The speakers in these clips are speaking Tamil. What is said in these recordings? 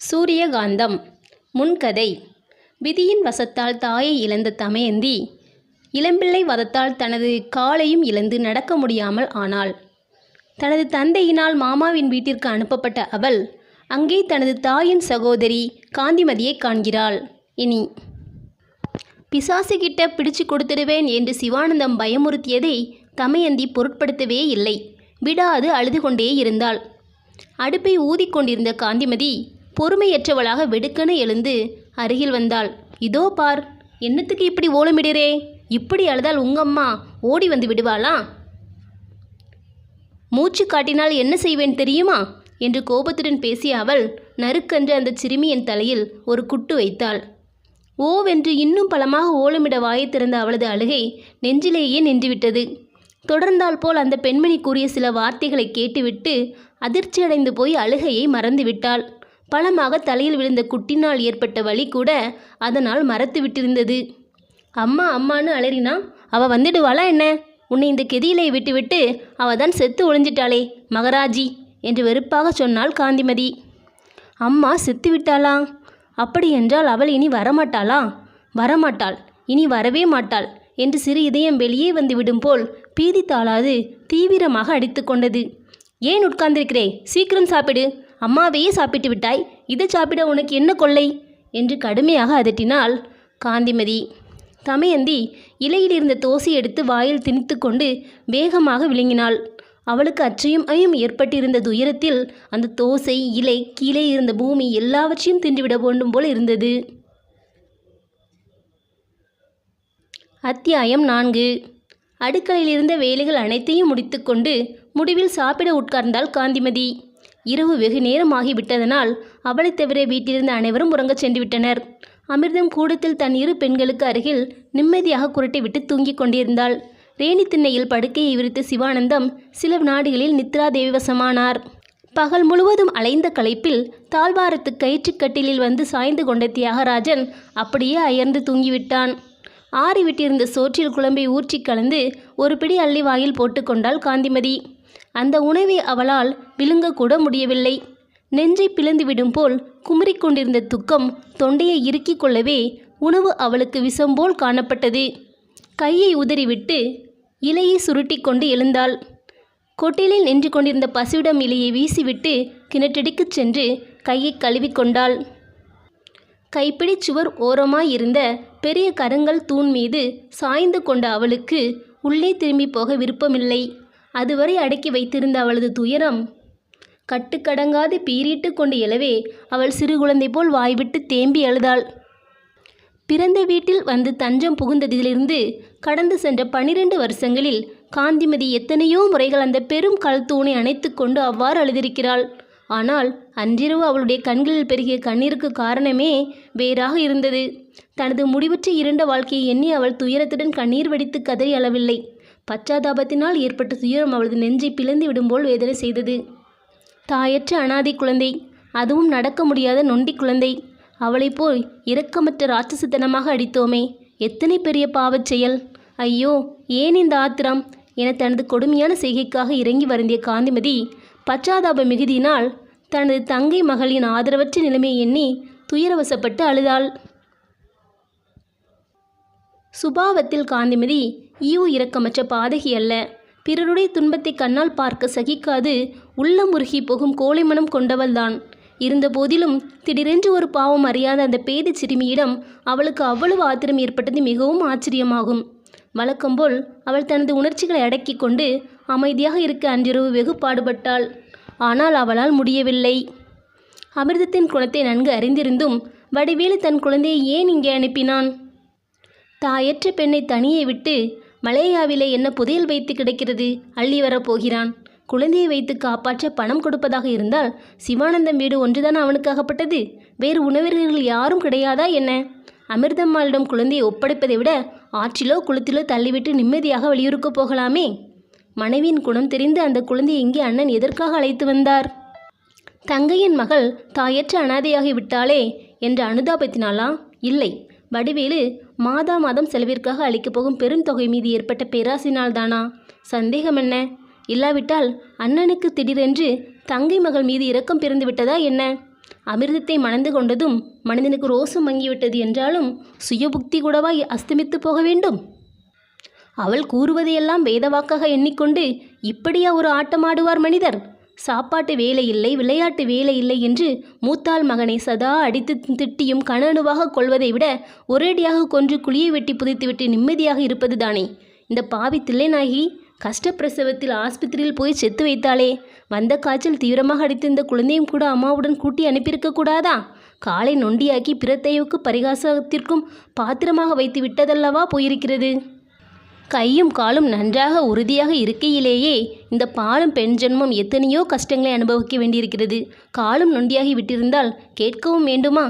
சூரியகாந்தம். முன்கதை. விதியின் வசத்தால் தாயை இழந்த தமயந்தி இளம்பிள்ளை வதத்தால் தனது காலையும் இழந்து நடக்க முடியாமல் ஆனாள். தனது தந்தையினால் மாமாவின் வீட்டிற்கு அனுப்பப்பட்ட அவள் அங்கே தனது தாயின் சகோதரி காந்திமதியை காண்கிறாள். இனி பிசாசுகிட்ட பிடிச்சு கொடுத்துடுவேன் என்று சிவானந்தம் பயமுறுத்தியதை தமயந்தி பொருட்படுத்தவே இல்லை. விடாது அழுது கொண்டே இருந்தாள். அடுப்பை ஊதிக்கொண்டிருந்த காந்திமதி பொறுமையற்றவளாக வெடுக்கென எழுந்து அருகில் வந்தாள். இதோ பார் என்னத்துக்கு இப்படி ஓலமிடுறே? இப்படி அழுதால் உங்கம்மா ஓடி வந்து விடுவாளா? மூச்சு காட்டினால் என்ன செய்வேன் தெரியுமா? என்று கோபத்துடன் பேசிய அவள் நறுக்கென்று அந்த சிறுமியின் தலையில் ஒரு குட்டு வைத்தாள். ஓவென்று இன்னும் பலமாக ஓலமிட வாயை திறந்த அவளது அழுகை நெஞ்சிலேயே நின்றுவிட்டது. தொடர்ந்தால் போல் அந்த பெண்மணி கூறிய சில வார்த்தைகளை கேட்டுவிட்டு அதிர்ச்சியடைந்து போய் அழுகையை மறந்துவிட்டாள். பலமாக தலையில் விழுந்த குட்டினால் ஏற்பட்ட வலி கூட அதனால் மறத்து விட்டிருந்தது. அம்மா அம்மான்னு அலறினா அவள் வந்துடுவாளா என்ன? உன்னை இந்த கெதியிலே விட்டுவிட்டு அவள் தான் செத்து ஒளிஞ்சிட்டாளே மகராஜி என்று வெறுப்பாக சொன்னாள் காந்திமதி. அம்மா செத்து விட்டாளா? அப்படி என்றால் அவள் இனி வரமாட்டாளா? வரமாட்டாள் இனி வரவே மாட்டாள் என்று சிறு இதயம் வெளியே வந்து விடும் போல் பீதி தாளாது தீவிரமாக அடித்து கொண்டது. ஏன் உட்கார்ந்திருக்கிறே? சீக்கிரம் சாப்பிடு. அம்மாவையே சாப்பிட்டு விட்டாய். இதை சாப்பிட உனக்கு என்ன கொள்ளை? என்று கடுமையாக அதட்டினாள் காந்திமதி. தமயந்தி இலையில் இருந்த தோசை எடுத்து வாயில் திணித்து கொண்டு வேகமாக விழுங்கினாள். அவளுக்கு அச்சையும் ஐயும் ஏற்பட்டிருந்த துயரத்தில் அந்த தோசை இலை கீழே இருந்த பூமி எல்லாவற்றையும் தின்றுவிட வேண்டும் போல் இருந்தது. அத்தியாயம் நான்கு. அடுக்களில் இருந்த வேலைகள் அனைத்தையும் முடித்துக்கொண்டு முடிவில் சாப்பிட உட்கார்ந்தாள் காந்திமதி. இரவு வெகு நேரமாகிவிட்டதனால் அவளைத் தவிர வீட்டிலிருந்த அனைவரும் உறங்கச் சென்று விட்டனர் அமிர்தம் கூடத்தில் தன் இரு பெண்களுக்கு அருகில் நிம்மதியாக குரட்டை விட்டு தூங்கிக் கொண்டிருந்தாள். ரேணி திண்ணையில் படுக்கையை விரித்த சிவானந்தம் சில நாடுகளில் நித்ரா தேவி வசமானார் பகல் முழுவதும் அலைந்த களைப்பில் தாழ்வாரத்து கயிற்றுக்கட்டிலில் வந்து சாய்ந்து கொண்ட தியாகராஜன் அப்படியே அயர்ந்து தூங்கிவிட்டான். ஆறிவிட்டிருந்த சோற்றில் குழம்பை ஊற்றி கலந்து ஒரு பிடி அள்ளி வாயில் போட்டுக்கொண்டாள் காந்திமதி. அந்த உணவை அவளால் விழுங்கக்கூட முடியவில்லை. நெஞ்சை பிளந்துவிடும் போல் குமரிக்கொண்டிருந்த துக்கம் தொண்டையை இறுக்கிக் கொள்ளவே உணவு அவளுக்கு விஷம்போல் காணப்பட்டது. கையை உதறிவிட்டு இலையை சுருட்டி கொண்டு எழுந்தாள். கொட்டிலில் நின்று கொண்டிருந்த பசுவிடம் இலையை வீசிவிட்டு கிணற்றடிக்குச் சென்று கையை கழுவிக்கொண்டாள் கைப்பிடி சுவர் ஓரமாயிருந்த பெரிய கருங்கல் தூண் மீது சாய்ந்து கொண்ட அவளுக்கு உள்ளே திரும்பி போக விருப்பமில்லை. அதுவரை அடக்கி வைத்திருந்த அவளது துயரம். கட்டுக்கடங்காது பீறிட்டு கொண்டு எழவே அவள் சிறு குழந்தை போல் வாய்விட்டு தேம்பி அழுதாள். பிறந்த வீட்டில் வந்து தஞ்சம் புகுந்ததிலிருந்து கடந்து சென்ற பனிரெண்டு வருஷங்களில் காந்திமதி எத்தனையோ முறைகள் அந்த பெரும் கல் தூணை அணைத்து கொண்டு அவ்வாறு அழுதிருக்கிறாள். ஆனால் அன்றிரவு அவளுடைய கண்களில் பெருகிய கண்ணீருக்கு காரணமே வேறாக இருந்தது. தனது முடிவற்ற இருண்ட வாழ்க்கையை எண்ணி அவள் துயரத்துடன் கண்ணீர் வடித்து கதறி அளவில்லை பச்சாதாபத்தினால் ஏற்பட்ட துயரம் அவளது நெஞ்சை பிளந்து விடும்போல் வேதனை செய்தது. தாயற்ற அனாதை குழந்தை அதுவும் நடக்க முடியாத நொண்டி குழந்தை. அவளைப் போய் இரக்கமற்ற ராட்சசத்தனமாக அடித்தோமே எத்தனை பெரிய பாவச் செயல். ஐயோ ஏன் இந்த ஆத்திரம்? என தனது கொடுமையான செய்கைக்காக இறங்கி வருந்திய காந்திமதி பச்சாதாப மிகுதியினால் தனது தங்கை மகளின் ஆதரவற்ற நிலைமையை எண்ணி துயரவசப்பட்டு அழுதாள். சுபாவத்தில் காந்திமதி ஈவு இரக்கமற்ற பாதகி அல்ல. பிறருடைய துன்பத்தை கண்ணால் பார்க்க சகிக்காது உள்ளமுருகி போகும் கோழைமனம் கொண்டவள்தான். இருந்தபோதிலும் திடீரென்று ஒரு பாவம் அறியாத அந்த பேதி சிறுமியிடம் அவளுக்கு அவ்வளவு ஆத்திரம் ஏற்பட்டது மிகவும் ஆச்சரியமாகும். வழக்கம்போல் அவள் தனது உணர்ச்சிகளை அடக்கி கொண்டு அமைதியாக இருக்க அன்றிரவு வெகு பாடுபட்டாள். ஆனால் அவளால் முடியவில்லை. அமிர்தத்தின் குணத்தை நன்கு அறிந்திருந்தும் வடிவேலு தன் குழந்தையை ஏன் இங்கே அனுப்பினான்? தாயற்ற பெண்ணை தனியே விட்டு மலேயாவிலே என்ன புதையல் வைத்து கிடக்கிறது? அள்ளி வரப்போகிறான் குழந்தையை வைத்து காப்பாற்ற பணம் கொடுப்பதாக இருந்தால் சிவானந்தம் வீடு ஒன்றுதான் அவனுக்கு அகப்பட்டது வேறு உணவர்கள் யாரும் கிடையாதா என்ன? அமிர்தம்மாளிடம் குழந்தையை ஒப்படைப்பதை விட ஆற்றிலோ குளத்திலோ தள்ளிவிட்டு நிம்மதியாக வெளியூருக்கு போகலாமே? மனைவியின் குணம் தெரிந்து அந்த குழந்தையை இங்கே அண்ணன் எதற்காக அழைத்து வந்தார்? தங்கையின் மகள் தாயற்ற அனாதையாகி விட்டாளே என்ற அனுதாபத்தினாலா இல்லை. வடிவேலு மாதா மாதம் செலவிற்காக அளிக்கப் போகும் பெரும் தொகை மீது ஏற்பட்ட பேராசினால் தானா சந்தேகம் என்ன இல்லாவிட்டால் அண்ணனுக்கு திடீரென்று தங்கை மகள் மீது இரக்கம் பிறந்து விட்டதா என்ன? அமிர்தத்தை மணந்து கொண்டதும் மனிதனுக்கு ரோசம் மங்கிவிட்டது என்றாலும் சுயபுக்தி கூடவா அஸ்தமித்து போக வேண்டும்? அவள் கூறுவதையெல்லாம் வேதவாக்காக எண்ணிக்கொண்டு இப்படியா ஒரு ஆட்டமாடுவார் மனிதர்? சாப்பாட்டு வேலை இல்லை விளையாட்டு வேலை இல்லை என்று மூத்தாள் மகனை சதா அடித்து திட்டியும் கணனுவாக கொள்வதை விட ஒரேடியாக கொன்று குழியை வெட்டி புதைத்துவிட்டு நிம்மதியாக இருப்பது தானே இந்த பாவி தில்லைநாயகி கஷ்டப்பிரசவத்தில் ஆஸ்பத்திரியில் போய் செத்து வைத்தாளே வந்த காய்ச்சல் தீவிரமாக அடித்திருந்த குழந்தையும் கூட அம்மாவுடன் கூட்டி அனுப்பியிருக்க கூடாதா காலை நொண்டியாக்கி பிரத்தையுக்கு பரிகாசத்திற்கும் பாத்திரமாக வைத்து விட்டதல்லவா போயிருக்கிறது? கையும் காலும் நன்றாக உறுதியாக இருக்கையிலேயே இந்த பாலும் பெண் ஜென்மம் எத்தனையோ கஷ்டங்களை அனுபவிக்க வேண்டியிருக்கிறது. காலும் நொண்டியாகி விட்டிருந்தால் கேட்கவும் வேண்டுமா?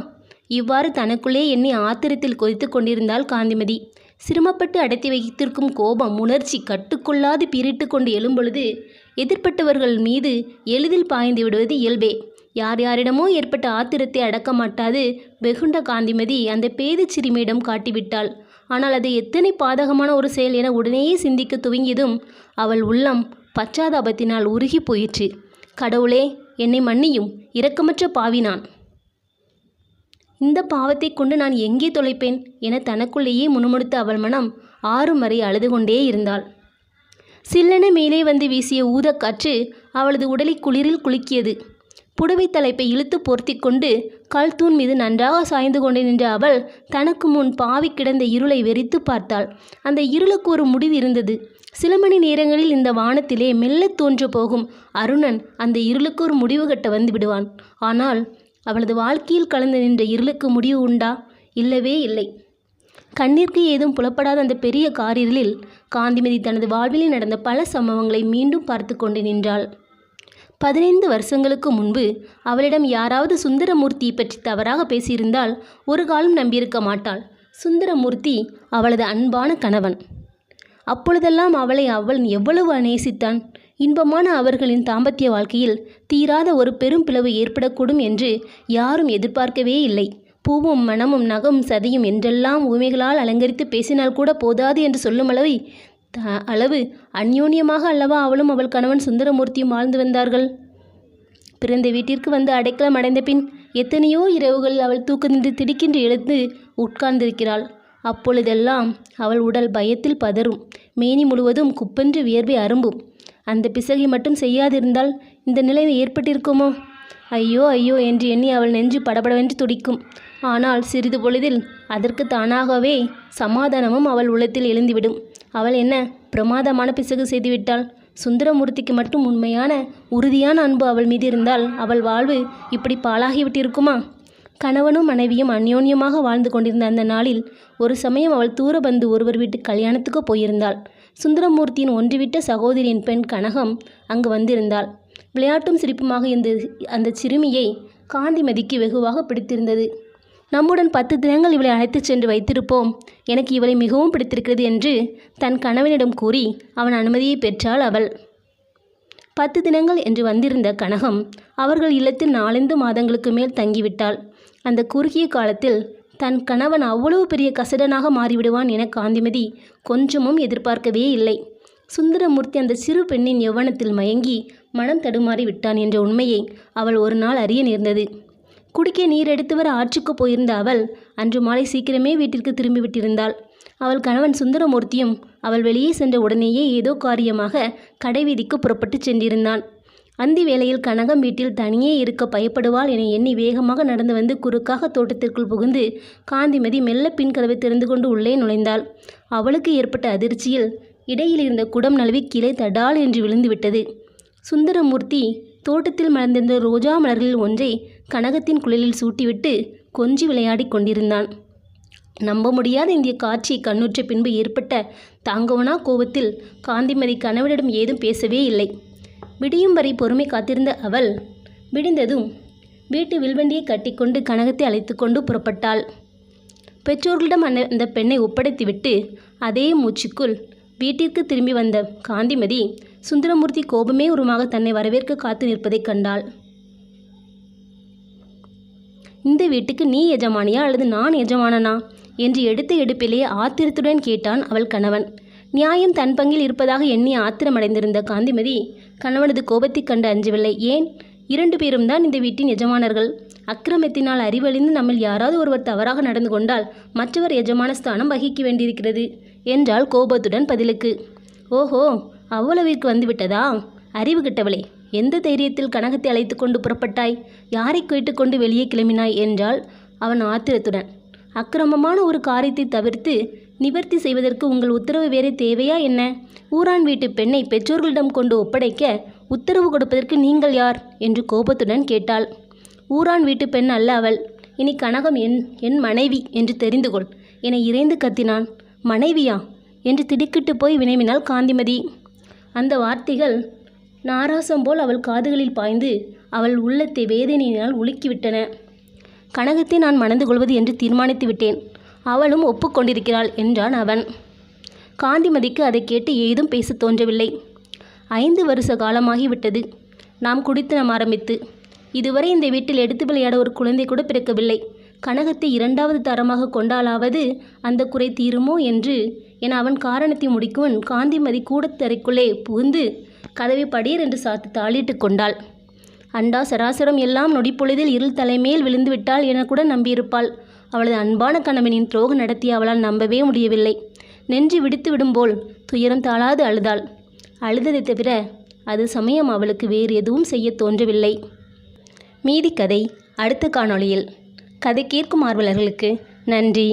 இவ்வாறு தனக்குள்ளே எண்ணி ஆத்திரத்தில் கொதித்து கொண்டிருந்தாள் காந்திமதி. சிரமப்பட்டு அடத்தி வைத்திருக்கும் கோபம் உணர்ச்சி கட்டுக்கொள்ளாது பீரிட்டு கொண்டு எழும்பொழுது எதிர்ப்பட்டவர்கள் மீது எளிதில் பாய்ந்து விடுவது இயல்பே. யார் யாரிடமோ ஏற்பட்ட ஆத்திரத்தை அடக்க மாட்டாது வெகுண்ட காந்திமதி அந்த பேது சிறுமியிடம் காட்டிவிட்டாள். ஆனால் அது எத்தனை பாதகமான ஒரு செயல் என உடனேயே சிந்திக்க துவங்கியதும் அவள் உள்ளம் பச்சாதாபத்தினால் உருகி போயிற்று. கடவுளே என்னை மன்னியும். இரக்கமற்ற பாவி நான். இந்த பாவத்தை கொண்டு நான் எங்கே தொலைப்பேன்? என தனக்குள்ளேயே முணுமுணுத்த அவள் மனம் ஆறும் வரை அழுது கொண்டே இருந்தாள். சில்லென மேலே வந்து வீசிய ஊதக்காற்று அவளது உடலை குளிரில் குலுக்கியது. புடவை தலைப்பை இழுத்து பொருத்தி கொண்டு கல் தூண் மீது நன்றாக சாய்ந்து கொண்டு நின்ற அவள் தனக்கு முன் பாவி கிடந்த இருளை வெறித்து பார்த்தாள். அந்த இருளுக்கு ஒரு முடிவு இருந்தது. சில மணி நேரங்களில் இந்த வானத்திலே மெல்ல தோன்று போகும் அருணன் அந்த இருளுக்கு ஒரு முடிவு கட்ட வந்து விடுவான். ஆனால் அவளது வாழ்க்கையில் கலந்து நின்ற இருளுக்கு முடிவு உண்டா? இல்லவே இல்லை. கண்ணிற்கு ஏதும் புலப்படாத அந்த பெரிய காரிரலில் காந்திமதி தனது வாழ்வில் நடந்த பல சம்பவங்களை மீண்டும் பார்த்து கொண்டு நின்றாள். பதினைந்து வருஷங்களுக்கு முன்பு அவளிடம் யாராவது சுந்தரமூர்த்தி பற்றி தவறாக பேசியிருந்தால் ஒரு காலம் நம்பியிருக்க மாட்டாள். சுந்தரமூர்த்தி அவளது அன்பான கணவன். அப்பொழுதெல்லாம் அவளை அவள் எவ்வளவு நேசித்தான். இன்பமான அவர்களின் தாம்பத்திய வாழ்க்கையில் தீராத ஒரு பெரும் பிளவு ஏற்படக்கூடும் என்று யாரும் எதிர்பார்க்கவே இல்லை. பூவும் மனமும் நகம் சதியும் என்றெல்லாம் உமைகளால் அலங்கரித்து பேசினால் கூட போதாது என்று சொல்லும் அளவை அளவு அந்யோன்யமாக அல்லவா அவளும் அவள் கணவன் சுந்தரமூர்த்தியும் வாழ்ந்து வந்தார்கள். பிறந்த வீட்டிற்கு வந்து அடைக்கலம் அடைந்த பின் எத்தனையோ இரவுகள் அவள் தூக்கமின்றி திடுக்கின்று எழுந்து உட்கார்ந்திருக்கிறாள். அப்பொழுதெல்லாம் அவள் உடல் பயத்தில் பதறும். மேனி முழுவதும் குப்பென்று வியர்வை அரும்பும். அந்த பிசகை மட்டும் செய்யாதிருந்தால் இந்த நிலை ஏற்பட்டிருக்குமோ? ஐயோ ஐயோ என்று எண்ணி அவள் நெஞ்சு படபடவென்று துடிக்கும். ஆனால் சிறிது பொழுதில் அதற்கு தானாகவே சமாதானமும் அவள் உள்ளத்தில் எழுந்துவிடும். அவள் என்ன பிரமாதமான பிசகு செய்துவிட்டாள் சுந்தரமூர்த்திக்கு மட்டும் உண்மையான உறுதியான அன்பு அவள் மீது இருந்தால் அவள் வாழ்வு இப்படி பாழாகிவிட்டிருக்குமா? கணவனும் மனைவியும் அந்யோன்யமாக வாழ்ந்து கொண்டிருந்த அந்த நாளில் ஒரு சமயம் அவள் தூர பந்து ஒருவர் வீட்டு கல்யாணத்துக்கு போயிருந்தாள். சுந்தரமூர்த்தியின் ஒன்றுவிட்ட சகோதரியின் பெண் கனகம் அங்கு வந்திருந்தாள். விளையாட்டும் சிரிப்புமாக இந்த அந்த சிறுமியை காந்திமதிக்கு வெகுவாக பிடித்திருந்தது. நம்முடன் பத்து தினங்கள் இவளை அழைத்துச் சென்று வைத்திருப்போம். எனக்கு இவளை மிகவும் பிடித்திருக்கிறது என்று தன் கணவனிடம் கூறி அவன் அனுமதியை பெற்றாள் அவள். பத்து தினங்கள் என்று வந்திருந்த கனகம் அவர்கள் இல்லத்தில் நாலந்து மாதங்களுக்கு மேல் தங்கிவிட்டாள். அந்த குறுகிய காலத்தில் தன் கணவன் அவ்வளவு பெரிய கசடனாக மாறிவிடுவான் என காந்திமதி கொஞ்சமும் எதிர்பார்க்கவே இல்லை. சுந்தரமூர்த்தி அந்த சிறு பெண்ணின் யௌவனத்தில் மயங்கி மனம் தடுமாறி விட்டான் என்ற உண்மையை அவள் ஒரு நாள் அறிய நேர்ந்தது. குடிக்க நீர் எடுத்து வர ஆற்றுக்கு போயிருந்த அவள் அன்று மாலை சீக்கிரமே வீட்டிற்கு திரும்பி விட்டிருந்தாள். அவள் கணவன் சுந்தரமூர்த்தியும் அவள் வெளியே சென்ற உடனேயே ஏதோ காரியமாக கடைவீதிக்கு புறப்பட்டு சென்றிருந்தான். அந்தி வேளையில் கனகம் வீட்டில் தனியே இருக்க பயப்படுவாள் என எண்ணி வேகமாக நடந்து வந்து குறுக்காக தோட்டத்திற்குள் புகுந்து காந்திமதி மெல்ல பின்கதவை திறந்து கொண்டு உள்ளே நுழைந்தாள். அவளுக்கு ஏற்பட்ட அதிர்ச்சியில் இடையில் இருந்த குடம் நழுவி கீழே தடால் என்று விழுந்துவிட்டது சுந்தரமூர்த்தி தோட்டத்தில் மலர்ந்திருந்த ரோஜா மலர்களில் ஒன்றை கனகத்தின் குழலில் சூட்டிவிட்டு கொஞ்சி விளையாடிக் கொண்டிருந்தான். நம்ப முடியாத இந்திய காட்சி கண்ணுற்ற பின்பு ஏற்பட்ட தாங்கவனா கோபத்தில் காந்திமதி கணவனிடம் ஏதும் பேசவே இல்லை. விடியும் வரை பொறுமை காத்திருந்த அவள் விடிந்ததும் வீட்டு வில்வண்டியை கட்டிக்கொண்டு கனகத்தை அழைத்து கொண்டு புறப்பட்டாள். பெற்றோர்களிடம் அந்த அந்த பெண்ணை ஒப்படைத்துவிட்டு அதே மூச்சுக்குள் வீட்டிற்கு திரும்பி வந்த காந்திமதி சுந்தரமூர்த்தி கோபமே உருமாக தன்னை வரவேற்க காத்து நிற்பதைக் கண்டாள். இந்த வீட்டுக்கு நீ எஜமானியா அல்லது நான் எஜமானனா? என்று எடுத்த எடுப்பிலேயே ஆத்திரத்துடன் கேட்டான் அவள் கணவன். நியாயம் தன் பங்கில் இருப்பதாக எண்ணி ஆத்திரமடைந்திருந்த காந்திமதி கணவனது கோபத்தைக் கண்டு அஞ்சவில்லை. ஏன்? இரண்டு பேரும் தான் இந்த வீட்டின் எஜமானர்கள். அக்கிரமத்தினால் அறிவழிந்து நம்மில் யாராவது ஒருவர் தவறாக நடந்து கொண்டால் மற்றவர் எஜமான ஸ்தானம் வகிக்க வேண்டியிருக்கிறது என்றாள் கோபத்துடன் பதிலுக்கு. ஓஹோ அவ்வளவிற்கு வந்துவிட்டதா? அறிவு கிட்டவளே. எந்த தைரியத்தில் கனகத்தை அழைத்து கொண்டு புறப்பட்டாய்? யாரை கேட்டுக்கொண்டு வெளியே கிளம்பினாய்? என்றால் அவன் ஆத்திரத்துடன். அக்கிரமமான ஒரு காரியத்தை தவிர்த்து நிவர்த்தி செய்வதற்கு உங்கள் உத்தரவு வேறே தேவையா என்ன? ஊரான் வீட்டு பெண்ணை பெற்றோர்களிடம் கொண்டு ஒப்படைக்க உத்தரவு கொடுப்பதற்கு நீங்கள் யார்? என்று கோபத்துடன் கேட்டாள். ஊரான் வீட்டு பெண் அல்ல அவள். இனி கனகம் என் என் மனைவி என்று தெரிந்து கொள். என இறைந்து கத்தினான். மனைவியா? என்று திடுக்கிட்டு போய் வினவினாள் காந்திமதி. அந்த வார்த்தைகள் நாராசம் போல் அவள் காதுகளில் பாய்ந்து அவள் உள்ளத்தை வேதனையினால் உலுக்கிவிட்டன. கனகத்தை நான் மணந்து கொள்வது என்று தீர்மானித்து விட்டேன். அவளும் ஒப்புக்கொண்டிருக்கிறாள் என்றான் அவன். காந்திமதிக்கு அதை கேட்டு ஏதும் பேசத் தோன்றவில்லை. ஐந்து வருஷ காலமாகிவிட்டது. நாம் குடித்தனம் ஆரம்பித்து. இதுவரை இந்த வீட்டில் எடுத்து விளையாட ஒரு குழந்தை கூட பிறக்கவில்லை. கனகத்தை இரண்டாவது தரமாக கொண்டாலாவது அந்த குறை தீருமோ என்று என அவன் காரணத்தை முடிக்கும் காந்திமதி கூடத்தறைக்குள்ளே புகுந்து கதவை படீர் என்று சாத்து தாளிட்டு கொண்டாள். அண்டா சராசரம் எல்லாம் நொடிப்பொழுதில் இருள் தலைமேல் விழுந்துவிட்டாள் என கூட நம்பியிருப்பாள். அவளது அன்பான கணவனின் துரோகம் நடத்தி அவளால் நம்பவே முடியவில்லை. நெஞ்சு விடுத்து விடும்போல் துயரம் தாளாது அழுதாள். அழுததை தவிர அது சமயம் அவளுக்கு வேறு எதுவும் செய்ய தோன்றவில்லை. மீதி கதை அடுத்த காணொளியில். கதை கேட்கும் ஆர்வலர்களுக்கு நன்றி.